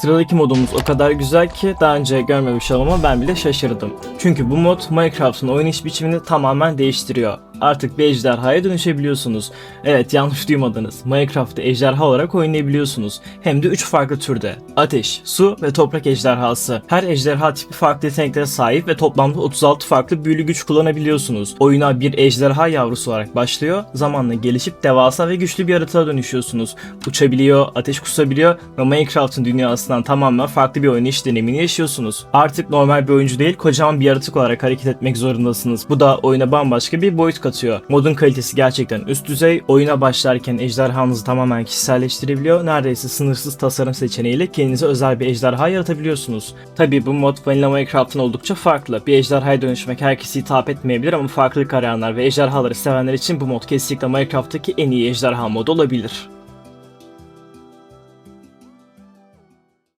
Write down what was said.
Sıradaki modumuz o kadar güzel ki daha önce görmemiş olmama ben bile şaşırdım. Çünkü bu mod Minecraft'ın oynayış biçimini tamamen değiştiriyor. Artık bir ejderhaya dönüşebiliyorsunuz. Evet yanlış duymadınız. Minecraft'ı ejderha olarak oynayabiliyorsunuz. Hem de 3 farklı türde. Ateş, su ve toprak ejderhası. Her ejderha tipi farklı yeteneklere sahip ve toplamda 36 farklı büyülü güç kullanabiliyorsunuz. Oyuna bir ejderha yavrusu olarak başlıyor. Zamanla gelişip devasa ve güçlü bir yaratığa dönüşüyorsunuz. Uçabiliyor, ateş kusabiliyor ve Minecraft'ın dünyasından tamamen farklı bir oynayış deneyimini yaşıyorsunuz. Artık normal bir oyuncu değil, kocaman bir yaratık olarak hareket etmek zorundasınız. Bu da oyuna bambaşka bir boyut katıyor. Modun kalitesi gerçekten üst düzey. Oyuna başlarken ejderhanızı tamamen kişiselleştirebiliyor. Neredeyse sınırsız tasarım seçeneğiyle kendinize özel bir ejderha yaratabiliyorsunuz. Tabi bu mod Vanilla Minecraft'ın oldukça farklı. Bir ejderhaya dönüşmek herkesi hitap etmeyebilir ama farklılık arayanlar ve ejderhaları sevenler için bu mod kesinlikle Minecraft'taki en iyi ejderha modu olabilir.